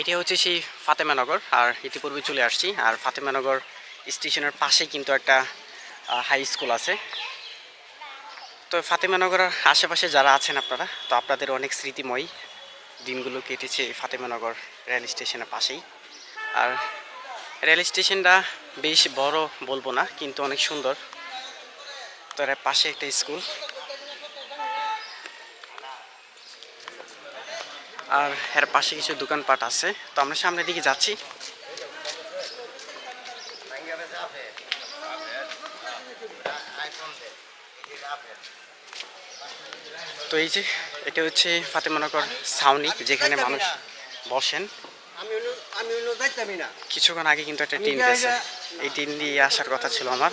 এটা হচ্ছে সেই ফাতেমানগর আর ইতিপূর্বে চলে আসছি। আর ফাতেমানগর স্টেশনের পাশেই কিন্তু একটা হাই স্কুল আছে। তো ফাতেমানগরের আশেপাশে যারা আছেন আপনারা, তো আপনাদের অনেক স্মৃতিময় দিনগুলো কেটেছে ফাতেমানগর রেল স্টেশনের পাশেই। আর রেল স্টেশনটা বেশ বড় বলব না, কিন্তু অনেক সুন্দর। তো এর পাশে একটা স্কুল আর এর পাশে কিছু দোকানপাট আছে। তো আমরা সামনের দিকে যাচ্ছি। তো এই যে, এটা হচ্ছে ফাতে ফাতেমানগর ছাউনি, যেখানে মানুষ বসেন। কিছুক্ষণ আগে কিন্তু একটা টিন গেছে। এই টিন দিয়ে আসার কথা ছিল আমার।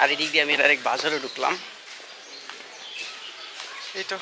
আর এদিক দিয়ে আমি ডাইরেক্ট বাজারে ঢুকলাম। এই তো।